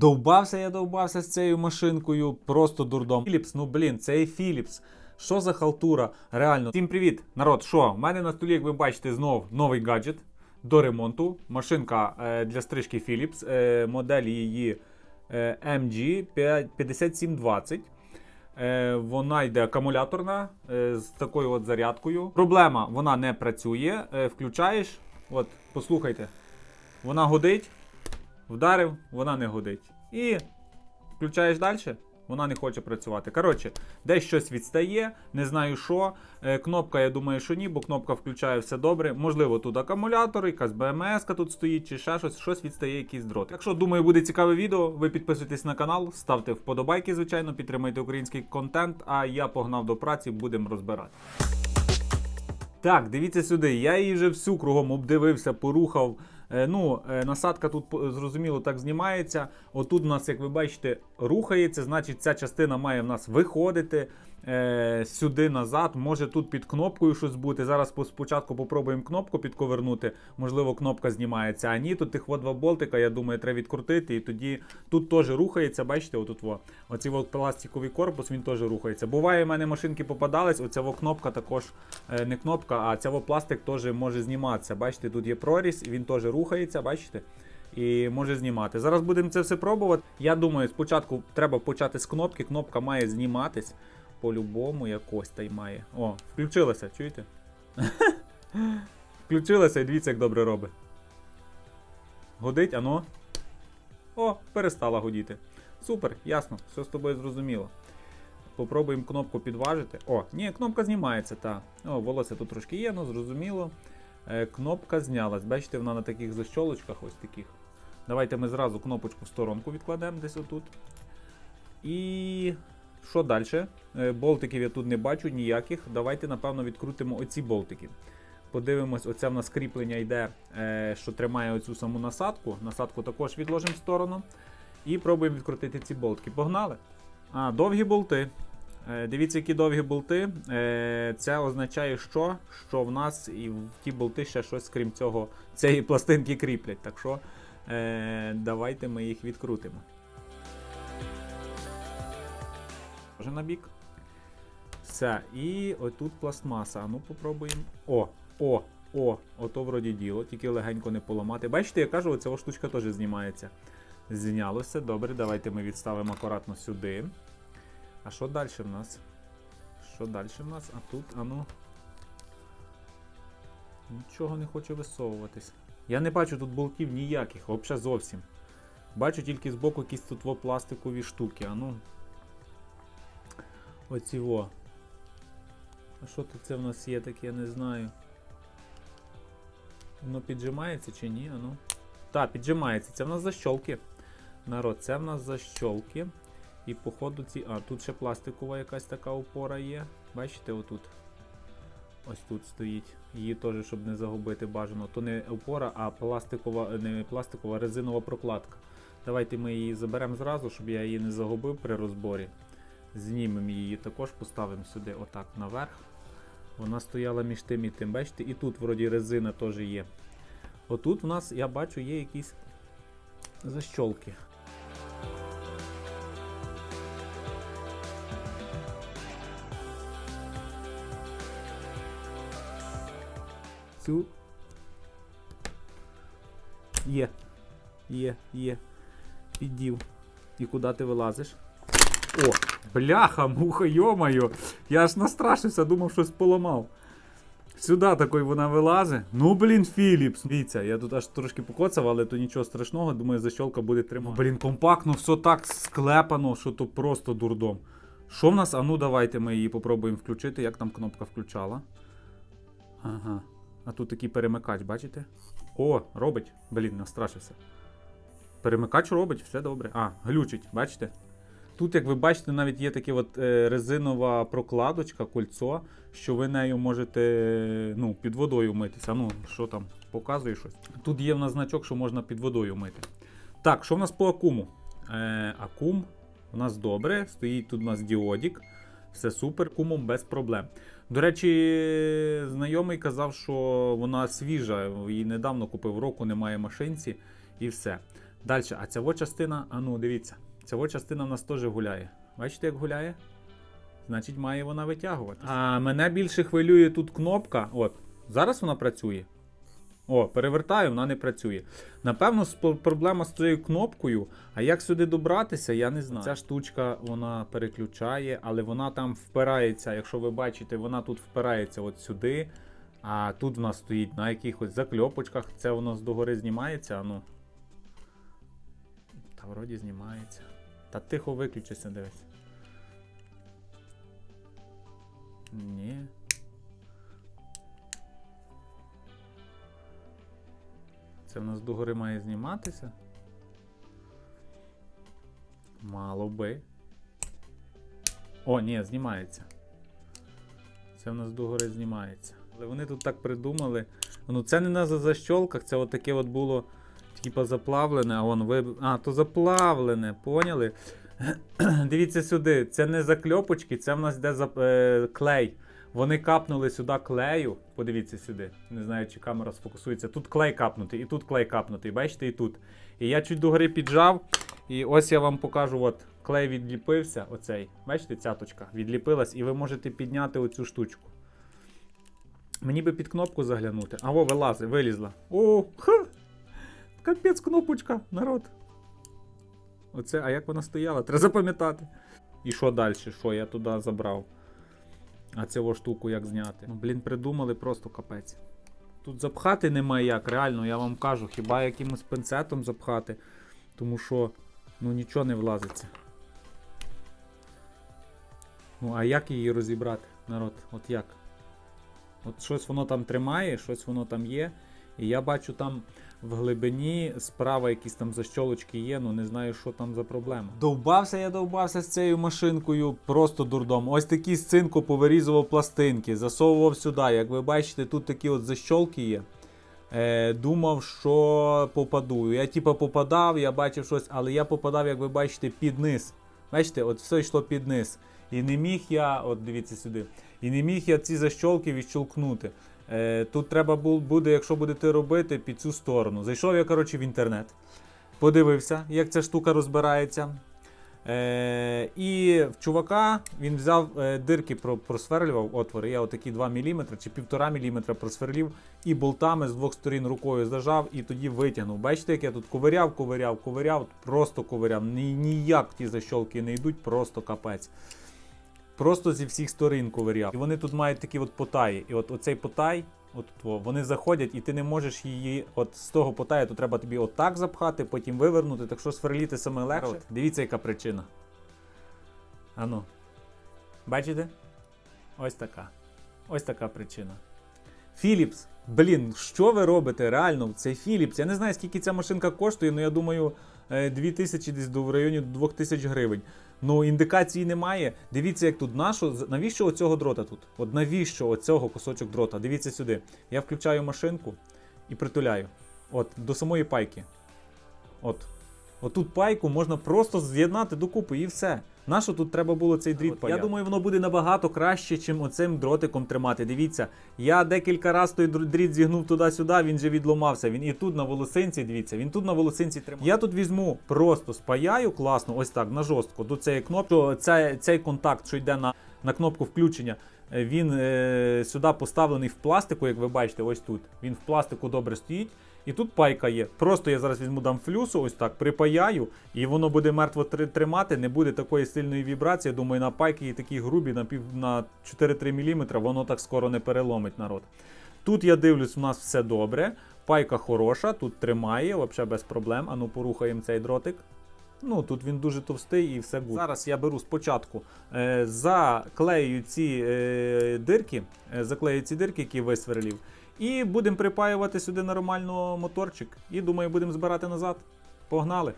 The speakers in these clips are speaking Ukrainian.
Довбався я довбався з цією машинкою, просто дурдом. Philips, ну блін, це і Philips. Що за халтура? Реально. Всім привіт, народ. Що? У мене на столі, як ви бачите, знов новий гаджет до ремонту. Машинка е, для стрижки Philips. Е, модель її е, MG 5720. Е, вона йде акумуляторна е, з такою от зарядкою. Проблема, вона не працює. Е, включаєш, от, послухайте, вона годить, вдарив, вона не годить. І включаєш далі, вона не хоче працювати. Коротше, десь щось відстає, не знаю що. Е, кнопка, я думаю, що ні, бо кнопка включає все добре. Можливо, тут акумулятор, якась БМС тут стоїть, чи ще щось, щось відстає, якийсь дрот. Якщо думаю, буде цікаве відео, ви підписуйтесь на канал, ставте вподобайки, звичайно, підтримайте український контент. А я погнав до праці, будемо розбирати. Так, дивіться сюди. Я її вже всю кругом обдивився, порухав. Е, ну, е, насадка тут зрозуміло так знімається. Отут у нас, як ви бачите, рухається, значить ця частина має в нас виходити е, сюди назад. Може тут під кнопкою щось бути. Зараз спочатку попробуємо кнопку підковернути. Можливо, кнопка знімається. А ні, тут тих во два болтика, я думаю, треба відкрутити. І тоді тут теж рухається. Бачите, отут во. Оцей от пластиковий корпус, він теж рухається. Буває, в мене машинки попадались, оця во кнопка також е, не кнопка, а ця во пластик теж може зніматися. Бачите, тут є прорізь, він теж рухається, бачите? І може знімати. Зараз будемо це все пробувати. Я думаю, спочатку треба почати з кнопки. Кнопка має зніматись. По-любому якось та й має. О, включилася, чуєте? включилася і дивіться, як добре робить. Годить, ано. О, перестала годіти. Супер, ясно, все з тобою зрозуміло. Попробуємо кнопку підважити. О, ні, кнопка знімається, та. О, волосся тут трошки є, ну зрозуміло. Е, кнопка знялась. Бачите, вона на таких защолочках ось таких. Давайте ми зразу кнопочку в сторонку відкладемо десь отут. І що далі? Е, болтиків я тут не бачу ніяких. Давайте, напевно, відкрутимо оці болтики. Подивимось, оце в нас кріплення йде, е, що тримає оцю саму насадку. Насадку також відложимо в сторону. І пробуємо відкрутити ці болтики. Погнали! А, довгі болти. Е, Дивіться, які довгі болти. Це означає, що? що в нас і в ті болти ще щось, крім цього, цієї пластинки кріплять. Так що давайте ми їх відкрутимо. Вже на бік. Все. І отут пластмаса. Ну попробуємо. О, о, о, ото вроді діло, тільки легенько не поламати. Бачите, я кажу, оця штучка теж знімається. Знялося. Добре, давайте ми відставимо акуратно сюди. А що далі в нас? Що далі в нас? А тут, а ну. Нічого не хоче висовуватись. Я не бачу тут болтів ніяких, взагалі зовсім. Бачу тільки збоку якісь тут пластикові штуки. А ну. Оці во. А що тут це в нас є таке, я не знаю. Воно піджимається чи ні? А ну. Так, піджимається. Це в нас защолки. Народ, це в нас защолки. І походу ці. А, тут ще пластикова якась така опора є. Бачите, отут. Ось тут стоїть. Її теж, щоб не загубити бажано. То не опора, а пластикова, не пластикова, резинова прокладка. Давайте ми її заберемо зразу, щоб я її не загубив при розборі. Знімемо її, також поставимо сюди отак наверх. Вона стояла між тим і тим. Бачите, і тут вроді резина теж є. Отут в нас, я бачу, є якісь защолки. Цю. Є. Є, є. Піддів. І куди ти вилазиш? О, бляха, муха, йомаю. Я аж настрашився, думав, щось поламав. Сюди такої вона вилазить. Ну, блін, Філіпс. Дивіться, я тут аж трошки покоцав, але то нічого страшного. Думаю, защолка буде тримати. Блін, компактно, все так склепано, що то просто дурдом. Що в нас? А ну давайте ми її попробуємо включити, як там кнопка включала. Ага. А тут такий перемикач, бачите? О, робить. Блін, настрашився. Перемикач робить, все добре. А, глючить, бачите? Тут, як ви бачите, навіть є така е, резинова прокладочка, кольцо, що ви нею можете ну, під водою митися. Ну, що там, показує щось. Тут є в нас значок, що можна під водою мити. Так, що в нас по акуму? Е, акум у нас добре, стоїть тут у нас діодік. Все супер, кумом без проблем. До речі, знайомий казав, що вона свіжа, її недавно купив року, немає машинці і все. Далі, а ця частина, а ну дивіться, ця частина в нас теж гуляє. Бачите, як гуляє? Значить, має вона витягувати. А мене більше хвилює тут кнопка. От, зараз вона працює. О, перевертаю, вона не працює. Напевно, проблема з цією кнопкою. А як сюди добратися, я не знаю. Ця штучка вона переключає, але вона там впирається. Якщо ви бачите, вона тут впирається от сюди. А тут в нас стоїть на якихось закльопочках. Це воно з догори знімається. а Ну. Та вроді знімається. Та тихо виключися, дивись. Ні. Це в нас догори має зніматися. Мало би. О, ні, знімається. Це в нас догори знімається. Але вони тут так придумали. Ну це не на за- защолках, це от таке от було типа заплавлене, а вон ви. А, то заплавлене, поняли? Дивіться сюди, це не закльопочки, це в нас йде за, е, клей. Вони капнули сюди клею. Подивіться сюди. Не знаю, чи камера сфокусується. Тут клей капнутий, і тут клей капнутий. Бачите, і тут. І я чуть догори піджав. І ось я вам покажу, от клей відліпився. Оцей. Бачите, цяточка відліпилась, і ви можете підняти оцю штучку. Мені би під кнопку заглянути. А во, вилазить, вилізла. О, ха! Капець кнопочка, народ. Оце, а як вона стояла? Треба запам'ятати. І що далі? Що я туди забрав? А цього штуку як зняти? Ну, блін, придумали просто капець. Тут запхати немає як, реально, я вам кажу, хіба якимось пинцетом запхати, тому що ну нічого не влазиться. Ну, а як її розібрати, народ? От як? От щось воно там тримає, щось воно там є. І я бачу там в глибині справа якісь там защолочки є, ну не знаю, що там за проблема. Довбався я довбався з цією машинкою, просто дурдом. Ось такі з цинку повирізував пластинки, засовував сюди. Як ви бачите, тут такі от защолки є. Е, думав, що попаду. Я типа попадав, я бачив щось, але я попадав, як ви бачите, під низ. Бачите, от все йшло під низ. І не міг я, от дивіться сюди, і не міг я ці защолки відщолкнути. Е, тут треба буде, якщо будете робити, під цю сторону. Зайшов я, коротше, в інтернет, подивився, як ця штука розбирається. Е, і в чувака він взяв е, дирки, про- просверлював отвори. Я отакі 2 мм чи 1,5 мм просверлів і болтами з двох сторін рукою зажав і тоді витягнув. Бачите, як я тут ковиряв, ковиряв, ковиряв, просто ковиряв. Ні, ніяк ті защолки не йдуть, просто капець. Просто зі всіх сторін ковиряв. І вони тут мають такі от потаї. І от оцей потай, от вони заходять, і ти не можеш її от з того потаю, то треба тобі отак запхати, потім вивернути. Так що сверліти саме легше. Дивіться, яка причина. Ану. Бачите? Ось така. Ось така причина. Філіпс. Блін, що ви робите? Реально, це Філіпс. Я не знаю, скільки ця машинка коштує, але я думаю, е, 2000 десь в районі 2000 гривень. Ну, індикації немає. Дивіться, як тут нашу. Навіщо оцього дрота тут? От навіщо оцього кусочок дрота? Дивіться сюди. Я включаю машинку і притуляю. От, до самої пайки. От. Отут пайку можна просто з'єднати докупи і все. Нащо тут треба було цей дріт Я думаю, воно буде набагато краще, чим оцим дротиком тримати. Дивіться, я декілька разів той дріт зігнув туди-сюди, він же відломався. Він і тут на волосинці, дивіться, він тут на волосинці тримає. Я тут візьму, просто спаяю класно, ось так, на жорстко, до цієї кнопки. Цей, цей контакт, що йде на, на кнопку включення, е, він е, сюди поставлений в пластику, як ви бачите, ось тут. Він в пластику добре стоїть. І тут пайка є. Просто я зараз візьму дам флюсу, ось так припаяю, і воно буде мертво тримати, не буде такої сильної вібрації. Думаю, на пайки і такі грубі на пів на 4-3 мм, воно так скоро не переломить народ. Тут я дивлюсь, у нас все добре. Пайка хороша, тут тримає, взагалі без проблем. Ану, порухаємо цей дротик. Ну, тут він дуже товстий і все буде. Зараз я беру спочатку, е, заклею ці е, дирки, е, заклею ці дирки, які висверлів, і будемо припаювати сюди нормально моторчик. І думаю, будемо збирати назад. Погнали!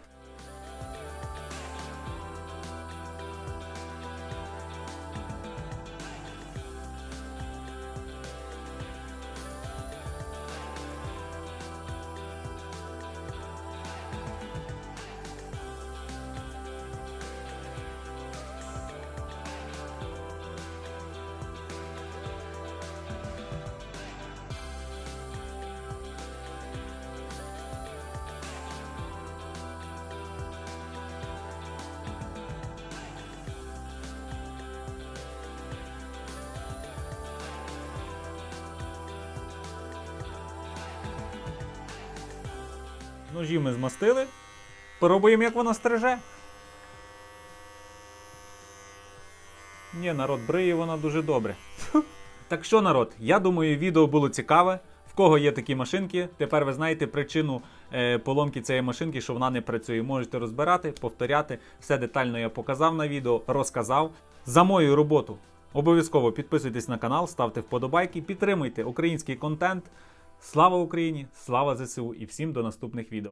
Ножі ми змастили. Пробуємо, як вона стриже. Ні, народ, бриє вона дуже добре. Так що, народ, я думаю, відео було цікаве. В кого є такі машинки, тепер ви знаєте причину е, поломки цієї машинки, що вона не працює. Можете розбирати, повторяти. Все детально я показав на відео, розказав. За мою роботу обов'язково підписуйтесь на канал, ставте вподобайки, підтримуйте український контент. Слава Україні! Слава ЗСУ і всім до наступних відео.